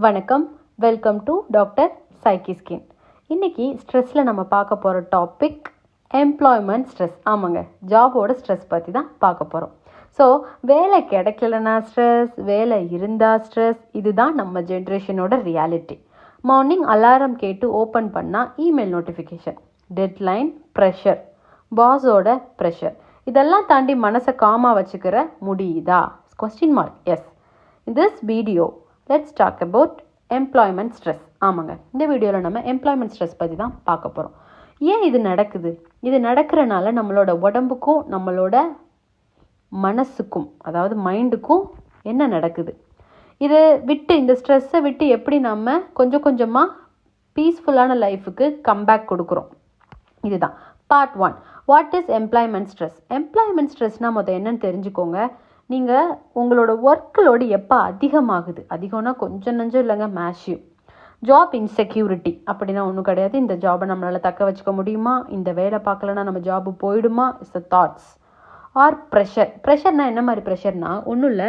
வணக்கம். Welcome to doctor psyche skin இன்றைக்கி ஸ்ட்ரெஸ்ஸில் நம்ம பார்க்க போகிற டாபிக் எம்ப்ளாய்மெண்ட் ஸ்ட்ரெஸ் ஆமாங்க ஜாபோட ஸ்ட்ரெஸ் பற்றி தான் பார்க்க போகிறோம் ஸோ வேலை கிடைக்கலனா ஸ்ட்ரெஸ் வேலை இருந்தால் ஸ்ட்ரெஸ் இதுதான் நம்ம ஜென்ரேஷனோட ரியாலிட்டி மார்னிங் அலாரம் கேட்டு ஓப்பன் பண்ணால் இமெயில் நோட்டிஃபிகேஷன் டெட்லைன் ப்ரெஷர் பாஸோட ப்ரெஷர் இதெல்லாம் தாண்டி மனசை காமாக வச்சுக்கிற முடியுதா? Question mark yes this video let's talk about employment stress ஆமாங்க. இந்த வீடியோவில் நம்ம எம்ப்ளாய்மெண்ட் ஸ்ட்ரெஸ் பற்றி தான் பார்க்க போகிறோம் ஏன் இது நடக்குது? இது நடக்கிறனால நம்மளோட உடம்புக்கும் நம்மளோட மனசுக்கும் அதாவது மைண்டுக்கும் என்ன நடக்குது? இதை விட்டு இந்த ஸ்ட்ரெஸ்ஸை விட்டு எப்படி நம்ம கொஞ்சம் கொஞ்சமாக பீஸ்ஃபுல்லான லைஃபுக்கு கம்பேக் கொடுக்குறோம்? இதுதான். Part one what is employment stress employment ஸ்ட்ரெஸ்னால் மொதல் என்னன்னு தெரிஞ்சுக்கோங்க. நீங்கள் உங்களோட ஒர்க்லோடு எப்போ அதிகமாகுது? அதிகம்னா கொஞ்சம் நஞ்சம் இல்லைங்க மேஷ்யூ ஜாப் இன்செக்யூரிட்டி அப்படின்னா ஒன்றும் கிடையாது. இந்த ஜாபை நம்மளால் தக்க வச்சுக்க முடியுமா? இந்த வேலை பார்க்கலன்னா நம்ம ஜாபு போயிடுமா? It's the thoughts are pressure ப்ரெஷர்னா என்ன மாதிரி ப்ரெஷர்னா ஒன்றும் இல்லை.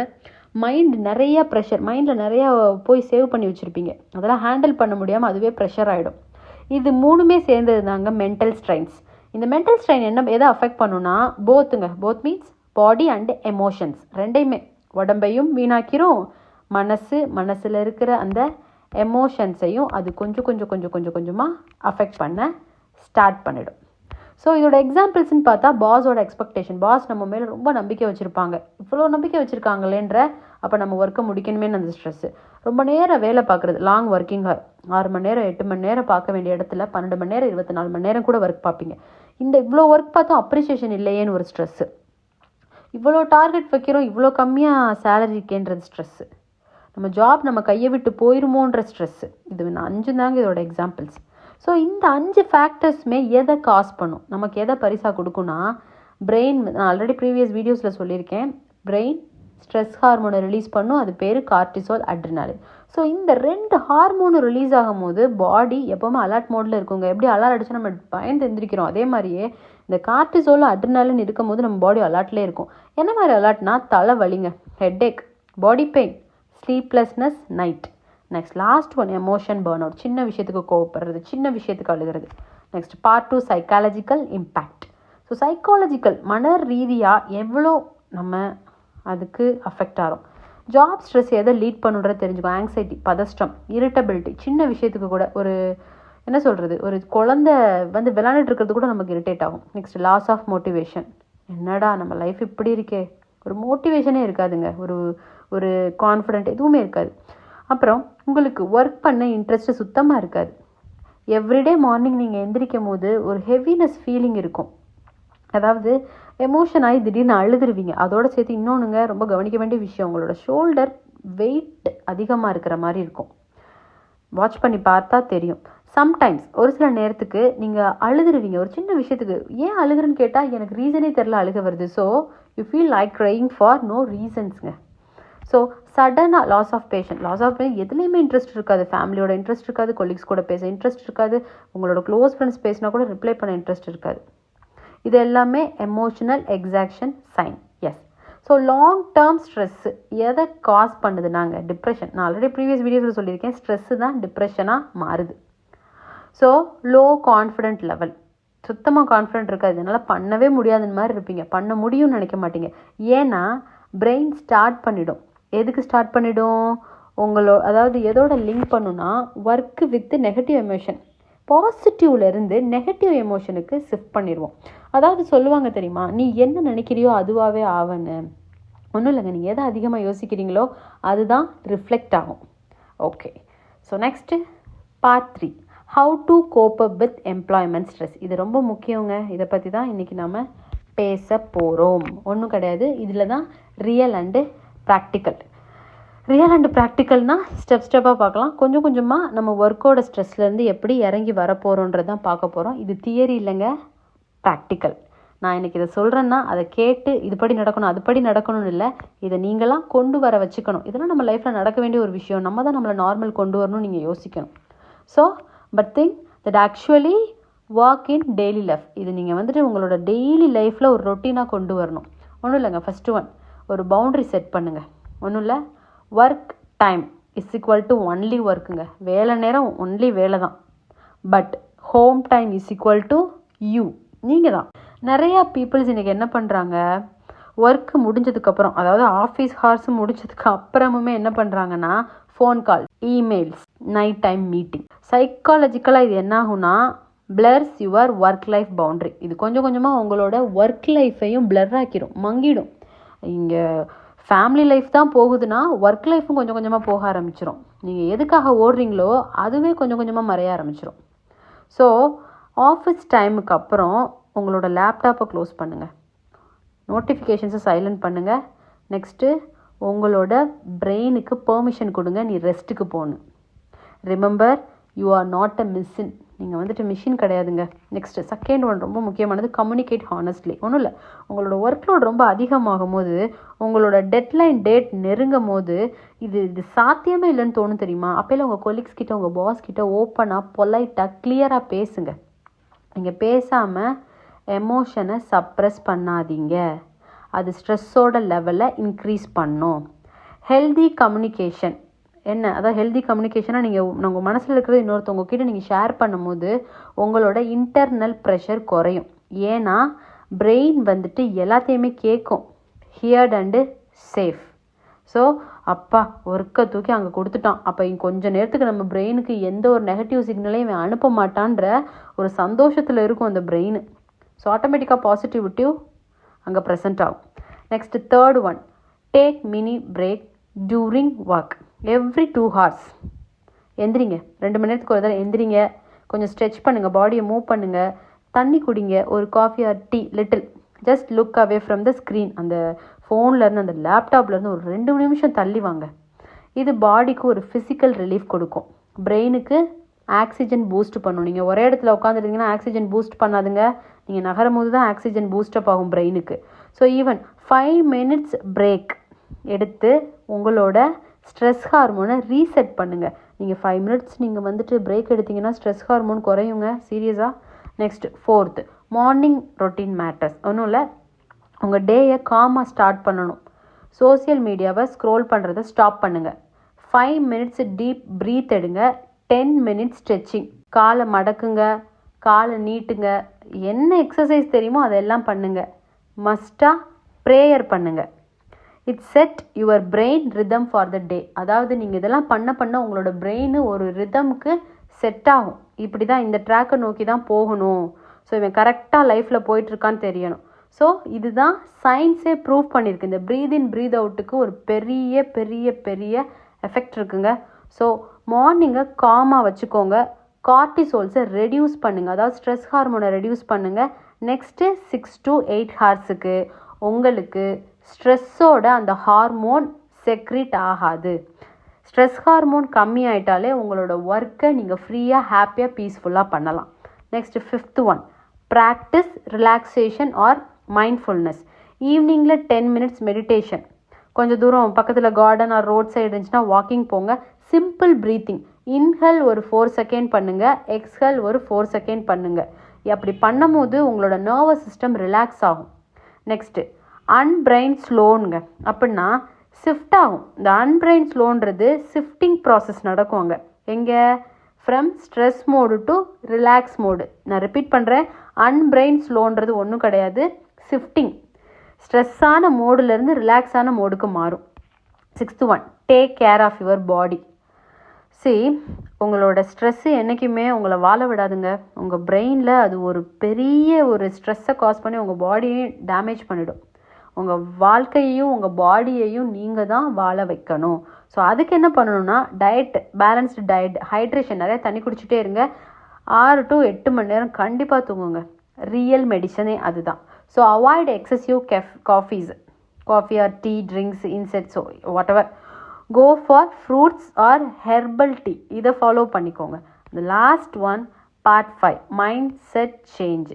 மைண்ட் நிறைய ப்ரெஷர் மைண்டில் நிறையா போய் சேவ் பண்ணி வச்சுருப்பீங்க. அதெல்லாம் ஹேண்டில் பண்ண முடியாமல் அதுவே ப்ரெஷர் ஆகிடும் இது மூணுமே சேர்ந்தது தாங்க மென்டல் ஸ்ட்ரெயின்ஸ் இந்த மென்டல் ஸ்ட்ரெயின் என்ன எதை அஃபெக்ட் பண்ணுன்னா போத்துங்க both means body and emotions ரெண்டையுமே உடம்பையும் வீணாக்கிரும் மனசு மனசில் இருக்கிற அந்த எமோஷன்ஸையும் அது கொஞ்சம் கொஞ்சம் கொஞ்சம் கொஞ்சம் கொஞ்சமாக அஃபெக்ட் பண்ண ஸ்டார்ட் பண்ணிடும். ஸோ இதோட எக்ஸாம்பிள்ஸ்னு பார்த்தா பாஸோட எக்ஸ்பெக்டேஷன் பாஸ் நம்ம மேலே ரொம்ப நம்பிக்கை வச்சுருப்பாங்க. இவ்வளோ நம்பிக்கை வச்சுருக்காங்களேன்ற அப்போ நம்ம ஒர்க்கை முடிக்கணுமே அந்த ஸ்ட்ரெஸ்ஸு ரொம்ப நேரம் வேலை பார்க்குறது லாங் ஒர்க்கிங் ஹவர் ஆறு மணி நேரம் எட்டு மணி நேரம் பார்க்க வேண்டிய இடத்துல பன்னெண்டு மணி நேரம் இருபத்தி நாலு மணி நேரம் கூட ஒர்க் பார்ப்பீங்க. இந்த இவ்வளோ ஒர்க் பார்த்தா அப்ரிசியேஷன் இல்லையேன்னு ஒரு ஸ்ட்ரெஸ்ஸு இவ்வளோ டார்கெட் வைக்கிறோம் இவ்வளோ கம்மியாக சேலரி இருக்கேன்றது ஸ்ட்ரெஸ்ஸு நம்ம ஜாப் நம்ம கையை விட்டு போயிருமோன்ற ஸ்ட்ரெஸ்ஸு இது நான் அஞ்சு தாங்க இதோட எக்ஸாம்பிள்ஸ் ஸோ இந்த அஞ்சு ஃபேக்டர்ஸுமே எதை காஸ் பண்ணும்? நமக்கு எதை பரிசாக கொடுக்குன்னா பிரெயின் நான் ஆல்ரெடி ப்ரீவியஸ் வீடியோஸில் சொல்லியிருக்கேன். பிரெயின் ஸ்ட்ரெஸ் ஹார்மோனை ரிலீஸ் பண்ணும். அது பேர் கார்டிசோல் அட்ரினாலின் ஸோ இந்த ரெண்டு ஹார்மோனும் ரிலீஸ் ஆகும்போது பாடி எப்போவுமே அலர்ட் மோடில் இருக்குங்க. எப்படி அலார்ட் அடிச்சு நம்ம பயந்து எந்திரிக்கிறோம். அதே மாதிரியே இந்த கார்டிசோல் அட்ரினாலின் இருக்கும் போது நம்ம பாடி அலர்ட்லேயே இருக்கும். என்ன மாதிரி அலர்ட்னா தலை வலிங்க headache body pain sleeplessness night next last one emotion burn out சின்ன விஷயத்துக்கு கோவப்படுறது சின்ன விஷயத்துக்கு அழுகிறது. Next part two psychological impact so psychological மன ரீதியாக எவ்வளோ நம்ம அதுக்கு அஃபெக்ட் ஆகும். ஜாப் ஸ்ட்ரெஸ் எதை லீட் பண்ணுன்ற தெரிஞ்சுக்கோ. ஆங்ஸைட்டி பதஷ்டம் இரிட்டபிலிட்டி சின்ன விஷயத்துக்கு கூட ஒரு என்ன சொல்கிறது ஒரு குழந்த வந்து விளையாண்டுட்டு இருக்கிறது கூட நமக்கு இரிட்டேட் ஆகும். நெக்ஸ்ட் லாஸ் ஆஃப் மோட்டிவேஷன் என்னடா நம்ம லைஃப் இப்படி இருக்கே. ஒரு மோட்டிவேஷனே இருக்காதுங்க. ஒரு ஒரு கான்ஃபிடென்ட் எதுவுமே இருக்காது. அப்புறம் உங்களுக்கு ஒர்க் பண்ண இன்ட்ரெஸ்ட்டு சுத்தமாக இருக்காது. எவ்ரிடே மார்னிங் நீங்கள் எந்திரிக்கும் போது ஒரு ஹெவினஸ் ஃபீலிங் இருக்கும். அதாவது எமோஷன் ஆகி திடீர்னு அழுதுருவீங்க. அதோட சேர்த்து இன்னொன்றுங்க ரொம்ப கவனிக்க வேண்டிய விஷயம் உங்களோட ஷோல்டர் வெயிட் அதிகமாக இருக்கிற மாதிரி இருக்கும். வாட்ச் பண்ணி பார்த்தா தெரியும். சம்டைம்ஸ் ஒரு சில நேரத்துக்கு நீங்கள் அழுதுருவீங்க. ஒரு சின்ன விஷயத்துக்கு ஏன் அழுகுறன்னு கேட்டால் எனக்கு ரீசனே தெரில அழுக வருது. So you feel like crying for no ரீசன்ஸுங்க so சடனாக loss of passion loss of passion எதுலேயுமே இன்ட்ரெஸ்ட் இருக்காது. ஃபேமிலியோட இன்ட்ரெஸ்ட் இருக்காது. கொலீக்ஸ் கூட பேச இன்ட்ரெஸ்ட் இருக்காது. உங்களோட க்ளோஸ் ஃப்ரெண்ட்ஸ் பேசினா கூட ரிப்ளை பண்ண இன்ட்ரெஸ்ட் இருக்காது. இது எல்லாமே emotional exhaustion signs so long term stress எதை காஸ் பண்ணுது நாங்கள் டிப்ரெஷன் நான் ஆல்ரெடி ப்ரீவியஸ் வீடியோஸில் சொல்லியிருக்கேன். ஸ்ட்ரெஸ்ஸு தான் டிப்ரெஷனாக மாறுது. ஸோ லோ கான்ஃபிடென்ட் லெவல் சுத்தமாக கான்ஃபிடென்ட் இருக்காது. இதனால் பண்ணவே முடியாதுன்னு மாதிரி இருப்பீங்க. பண்ண முடியும்னு நினைக்க மாட்டீங்க. ஏன்னா பிரெயின் ஸ்டார்ட் பண்ணிடும். எதுக்கு ஸ்டார்ட் பண்ணிடும்? உங்களோ அதாவது எதோட லிங்க் பண்ணுன்னா ஒர்க்கு வித் நெகட்டிவ் எமோஷன் பாசிட்டிவ்லேருந்து நெகட்டிவ் எமோஷனுக்கு ஷிஃப்ட் பண்ணிடுவோம். அதாவது சொல்லுவாங்க தெரியுமா நீ என்ன நினைக்கிறியோ அதுவாகவே ஆவன்னு. ஒன்றும் இல்லைங்க நீங்கள் எதை அதிகமாக யோசிக்கிறீங்களோ அதுதான் ரிஃப்ளெக்ட் ஆகும். Okay so next part three how to cope up with employment stress இது ரொம்ப முக்கியங்க. இதை பற்றி தான் இன்றைக்கி நம்ம பேச போகிறோம் ஒன்றும் கிடையாது. இதில் தான் real and practical real and ப்ராக்டிக்கல்னா step ஸ்டெப்பாக பார்க்கலாம். கொஞ்சம் கொஞ்சமாக நம்ம ஒர்க்கோட ஸ்ட்ரெஸ்லேருந்து எப்படி இறங்கி வரப்போகிறோன்றது தான் பார்க்க போகிறோம் இது தியரி இல்லைங்க ப்ராக்டிக்கல் நான் இன்றைக்கி இதை சொல்கிறேன்னா அதை கேட்டு இதுபடி நடக்கணும் அதுபடி நடக்கணும்னு இல்லை. இதை நீங்களாம் கொண்டு வர வச்சுக்கணும். இதெல்லாம் நம்ம லைஃப்பில் நடக்க வேண்டிய ஒரு விஷயம். நம்ம தான் நம்மளை நார்மல் கொண்டு வரணும்னு நீங்கள் யோசிக்கணும். So but think that actually walk in daily life இது நீங்கள் வந்துட்டு உங்களோட டெய்லி லைஃப்பில் ஒரு ரொட்டீனாக கொண்டு வரணும். ஒன்றும் இல்லைங்க ஃபஸ்ட்டு ஒன் ஒரு பவுண்ட்ரி செட் பண்ணுங்கள் ஒன்றும் இல்லை work time is equal to only ஒர்க்குங்க வேலை நேரம் ஒன்லி வேலை தான். But home time is equal to you நீங்கள் தான். நிறையா பீப்புள்ஸ் இன்றைக்கி என்ன பண்ணுறாங்க ஒர்க்கு முடிஞ்சதுக்கப்புறம் அதாவது ஆஃபீஸ் ஹார்ஸ் முடிஞ்சதுக்கு அப்புறமுமே என்ன பண்ணுறாங்கன்னா phone call emails night time meeting சைக்காலஜிக்கலாக இது என்ன ஆகும்னா blurs your work life boundary இது கொஞ்சம் கொஞ்சமாக உங்களோட ஒர்க் லைஃப்பையும் பிளர் ஆக்கிடும் மங்கிடும். இங்கே ஃபேமிலி லைஃப் தான் போகுதுன்னா ஒர்க் லைஃப்பும் கொஞ்சம் கொஞ்சமாக போக ஆரம்பிச்சிடும் நீங்கள் எதுக்காக ஓடுறீங்களோ அதுவே கொஞ்சம் கொஞ்சமாக மறைய ஆரம்பிச்சிடும் ஸோ ஆஃபீஸ் டைமுக்கு அப்புறம் உங்களோட லேப்டாப்பை க்ளோஸ் பண்ணுங்கள் நோட்டிஃபிகேஷன்ஸை சைலண்ட் பண்ணுங்கள் நெக்ஸ்ட்டு உங்களோட பிரெயினுக்கு பெர்மிஷன் கொடுங்க நீ ரெஸ்ட்டுக்கு போகணும். Remember you are not a machine நீங்கள் வந்துட்டு மிஷின் கிடையாதுங்க. நெக்ஸ்ட்டு செகண்ட் ஒன் ரொம்ப முக்கியமானது கம்யூனிகேட் ஹானஸ்ட்லி ஒன்றும் இல்லை. உங்களோட ஒர்க் லோட் ரொம்ப அதிகமாகும் போது உங்களோட டெட்லைன் டேட் நெருங்கும் போது இது இது சாத்தியமே இல்லைன்னு தோணும் தெரியுமா? அப்போல்லாம் உங்கள் கொலீக்ஸ் கிட்ட உங்கள் பாஸ் கிட்ட ஓப்பனாக பொலைட்டாக கிளியராக பேசுங்க. நீங்கள் பேசாமல் எமோஷனை சப்ரெஸ் பண்ணாதீங்க. அது ஸ்ட்ரெஸ்ஸோட லெவலை இன்க்ரீஸ் பண்ணும். ஹெல்தி கம்யூனிகேஷன் என்ன அதாவது ஹெல்தி கம்யூனிகேஷனாக நீங்கள் உங்கள் மனசில் இருக்கிறது இன்னொருத்தவங்க கிட்ட நீங்கள் ஷேர் பண்ணும்போது உங்களோட இன்டர்னல் ப்ரெஷர் குறையும். ஏன்னா பிரெயின் வந்துட்டு எல்லாத்தையுமே கேட்கும் ஹியர்ட் அண்டு சேஃப் ஸோ அப்பா ஒர்க்கை தூக்கி அங்கே கொடுத்துட்டான். அப்போ கொஞ்ச நேரத்துக்கு நம்ம பிரெயினுக்கு எந்த ஒரு நெகட்டிவ் சிக்னலையும் இவன் அனுப்ப மாட்டான்ற ஒரு சந்தோஷத்தில் இருக்கும் அந்த பிரெயின் ஸோ ஆட்டோமேட்டிக்காக பாசிட்டிவிட்டிவ் அங்கே ப்ரெசென்ட் ஆகும். Next third one take mini break during work every two hours எந்திரிங்க. ரெண்டு மணி நேரத்துக்கு ஒரு தடவை எந்திரிங்க. கொஞ்சம் ஸ்ட்ரெச் பண்ணுங்கள் பாடியை மூவ் பண்ணுங்கள் தண்ணி குடிங்க. ஒரு coffee or tea little just look away from the screen அந்த ஃபோன்லேருந்து அந்த லேப்டாப்லேருந்து ஒரு ரெண்டு நிமிஷம் தள்ளி வாங்க. இது பாடிக்கு ஒரு ஃபிசிக்கல் ரிலீஃப் கொடுக்கும். பிரெயினுக்கு ஆக்சிஜன் பூஸ்ட் பண்ணும். நீங்கள் ஒரே இடத்துல உட்காந்துருந்தீங்கன்னா ஆக்சிஜன் பூஸ்ட் பண்ணாதுங்க. நீங்கள் நகரும் போது தான் ஆக்சிஜன் பூஸ்டப் ஆகும் பிரெயினுக்கு so even five minutes break எடுத்து உங்களோட ஸ்ட்ரெஸ் ஹார்மோனை ரீசெட் பண்ணுங்கள் நீங்கள் ஃபைவ் மினிட்ஸ் நீங்கள் வந்துட்டு பிரேக் எடுத்தீங்கன்னா ஸ்ட்ரெஸ் ஹார்மோன் குறையுங்க. சீரியஸாக next fourth morning routine matters ஒன்றும் இல்லை. உங்கள் டேயை காமாக ஸ்டார்ட் பண்ணணும். சோசியல் மீடியாவை ஸ்க்ரோல் பண்ணுறதை ஸ்டாப் பண்ணுங்கள் ஃபைவ் மினிட்ஸ் டீப் ப்ரீத் எடுங்க. டென் மினிட்ஸ் ஸ்ட்ரெச்சிங் காலை மடக்குங்க. காலை நீட்டுங்க. என்ன எக்ஸசைஸ் தெரியுமோ அதெல்லாம் பண்ணுங்கள் மஸ்ட்டாக ப்ரேயர் பண்ணுங்கள் it set your brain rhythm for the day அதாவது நீங்கள் இதெல்லாம் பண்ண பண்ண உங்களோட பிரெயின் ஒரு ரிதமுக்கு செட் ஆகும். இப்படி தான் இந்த ட்ராக்கை நோக்கி தான் போகணும். ஸோ இவன் கரெக்டாக லைஃப்பில் போயிட்டுருக்கான்னு தெரியணும். ஸோ இதுதான் சயின்ஸே ப்ரூவ் பண்ணியிருக்கு. இந்த ப்ரீத் இன் ப்ரீத் அவுட்டுக்கு ஒரு பெரிய பெரிய பெரிய எஃபெக்ட் இருக்குங்க. ஸோ மார்னிங்கை காமாக வச்சுக்கோங்க. கார்டிசோல்ஸை ரெடியூஸ் பண்ணுங்கள் அதாவது ஸ்ட்ரெஸ் ஹார்மோனை ரெடியூஸ் பண்ணுங்கள் நெக்ஸ்ட்டு சிக்ஸ் டு எயிட் ஹார்ஸுக்கு உங்களுக்கு ஸ்ட்ரெஸ்ஸோட அந்த ஹார்மோன் செக்ரிட் ஆகாது. ஸ்ட்ரெஸ் ஹார்மோன் கம்மி ஆயிட்டாலே உங்களோட ஒர்க்கை நீங்கள் ஃப்ரீயாக ஹாப்பியாக பீஸ்ஃபுல்லாக பண்ணலாம். Next fifth one. Practice relaxation or mindfulness. ஈவினிங்கில் டென் மினிட்ஸ் மெடிடேஷன். கொஞ்சம் தூரம் பக்கத்தில் கார்டன் ஆர் ரோட் சைடு இருந்துச்சுன்னா வாக்கிங் போங்க. சிம்பிள் ப்ரீத்திங் இன்ஹல் ஒரு ஃபோர் செகண்ட் பண்ணுங்கள் எக்ஸ்ஹல் ஒரு ஃபோர் செகண்ட் பண்ணுங்கள் அப்படி பண்ணும்போது உங்களோட நர்வஸ் சிஸ்டம் ரிலாக்ஸ் ஆகும். நெக்ஸ்ட்டு அன்பிரைன் ஸ்லோனுங்க அப்படின்னா ஷிஃப்ட் ஆகும். இந்த அன்பிரைன் ஸ்லோன்றது ஷிஃப்டிங் ப்ராசஸ் நடக்கும் அங்கே எங்கே? From stress mode to relax mode நான் ரிப்பீட் பண்ணுறேன் அன்பிரைன் ஸ்லோன்றது ஒன்றும் கிடையாது. ஷிஃப்டிங் ஸ்ட்ரெஸ்ஸான மோடுலேருந்து ரிலாக்ஸான மோடுக்கு மாறும். Sixth one take care of your body C உங்களோட ஸ்ட்ரெஸ்ஸு என்றைக்குமே உங்களை வாழ விடாதுங்க. உங்கள் பிரெயினில் அது ஒரு பெரிய ஒரு ஸ்ட்ரெஸ்ஸை காஸ் பண்ணி உங்கள் பாடியும் டேமேஜ் பண்ணிவிடும் உங்கள் வாழ்க்கையையும் உங்கள் பாடியையும் நீங்கள் தான் வாழ வைக்கணும். ஸோ அதுக்கு என்ன பண்ணணும்னா டயட் பேலன்ஸ்டு டயட் ஹைட்ரேஷன் நிறைய தண்ணி குடிச்சிட்டே இருங்க. ஆறு டு எட்டு மணி நேரம் கண்டிப்பாக தூங்குங்க. ரியல் மெடிசனே அதுதான். So avoid excessive கெஃப் coffees coffee or tea drinks instead whatever go for fruits or herbal tea இதை ஃபாலோ பண்ணிக்கோங்க. இந்த last one part five mindset change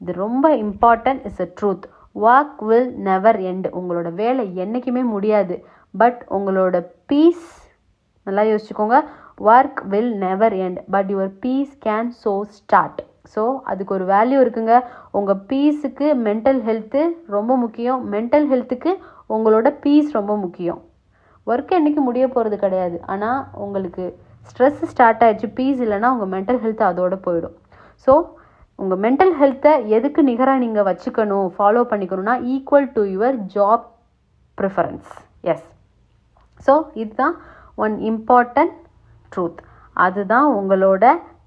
இது ரொம்ப important is a truth work will never end உங்களோட வேலை என்றைக்குமே முடியாது. But உங்களோட பீஸ் நல்லா யோசிச்சுக்கோங்க. Work will never end but your peace can so start so அதுக்கு ஒரு வேல்யூ இருக்குங்க. உங்கள் பீஸுக்கு மென்டல் ஹெல்த்து ரொம்ப முக்கியம். மென்டல் ஹெல்த்துக்கு உங்களோட பீஸ் ரொம்ப முக்கியம். ஒர்க் என்றைக்கு முடிய போகிறது கிடையாது. ஆனால் உங்களுக்கு ஸ்ட்ரெஸ் ஸ்டார்ட் ஆயிடுச்சு. பீஸ் இல்லைன்னா உங்கள் மென்டல் ஹெல்த் அதோட போயிடும். ஸோ உங்கள் மென்டல் ஹெல்த்தை எதுக்கு நிகராக நீங்கள் வச்சுக்கணும் follow பண்ணிக்கணும்னா equal to your job preference S so இதுதான் ஒன் இம்பார்ட்டன்ட் ட்ரூத் அதுதான் உங்களோட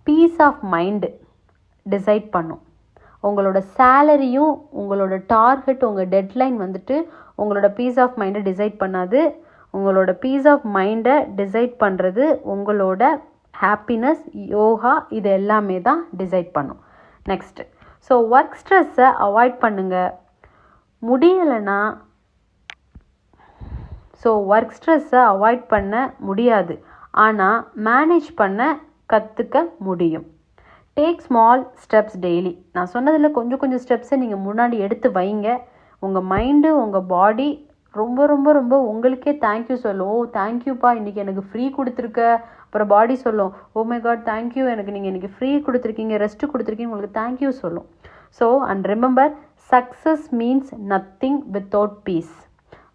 பீஸ் ஆஃப் மைண்டு டிசைட் பண்ணும். உங்களோட சேலரியும் உங்களோட டார்கெட் உங்கள் டெட்லைன் வந்துட்டு உங்களோட பீஸ் ஆஃப் மைண்டை டிசைட் பண்ணாது. உங்களோட பீஸ் ஆஃப் மைண்டை டிசைட் பண்ணுறது உங்களோட ஹாப்பினஸ் யோகா இது எல்லாமே தான் டிசைட் பண்ணும். நெக்ஸ்ட்டு ஸோ ஒர்க் ஸ்ட்ரெஸ்ஸை அவாய்ட் பண்ணுங்கள் முடியலைன்னா ஸோ ஒர்க் ஸ்ட்ரெஸ்ஸை அவாய்ட் பண்ண முடியாது. ஆனால் மேனேஜ் பண்ண கற்றுக்க முடியும். டேக் ஸ்மால் ஸ்டெப்ஸ் டெய்லி நான் சொன்னதில் கொஞ்சம் கொஞ்சம் ஸ்டெப்ஸை நீங்கள் முன்னாடி எடுத்து வைங்க. உங்கள் மைண்டு உங்கள் பாடி ரொம்ப ரொம்ப ரொம்ப உங்களுக்கே தேங்க்யூ சொல்லும் ஓ தேங்க்யூப்பா இன்றைக்கி எனக்கு ஃப்ரீ கொடுத்துருக்க. அப்புறம் பாடி சொல்லும் ஓ மை காட் தேங்க்யூ எனக்கு நீங்கள் இன்றைக்கி ஃப்ரீ கொடுத்துருக்கீங்க ரெஸ்ட்டு கொடுத்துருக்கீங்க. உங்களுக்கு தேங்க்யூ சொல்லும். So and remember success means nothing without peace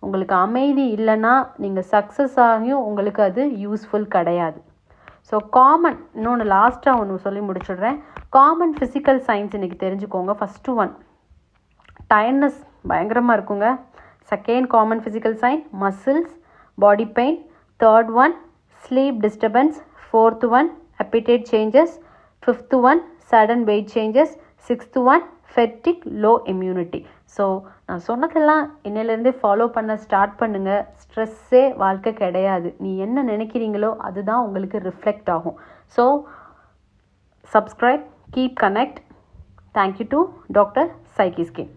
உங்களுக்கு அமைதி இல்லைன்னா நீங்கள் சக்ஸஸ் ஆகியும் உங்களுக்கு அது யூஸ்ஃபுல் கிடையாது. ஸோ காமன் இன்னொன்று லாஸ்ட்டாக ஒன்று சொல்லி முடிச்சிடுறேன். காமன் ஃபிசிக்கல் சயின்ஸ் இன்றைக்கி தெரிஞ்சுக்கோங்க. ஃபஸ்ட்டு ஒன் டயர்னஸ் பயங்கரமாக இருக்குங்க. Second common physical sign muscles body pain third one sleep disturbance fourth one appetite changes fifth one sudden weight changes sixth one fatigue low immunity so நான் சொன்னதெல்லாம் இன்னிலேருந்தே follow பண்ண start பண்ணுங்கள் ஸ்ட்ரெஸ்ஸே வாழ்க்கை கிடையாது. நீ என்ன நினைக்கிறீங்களோ அதுதான் உங்களுக்கு ரிஃப்ளெக்ட் ஆகும். So subscribe keep connect thank you to doctor சைக்கி skin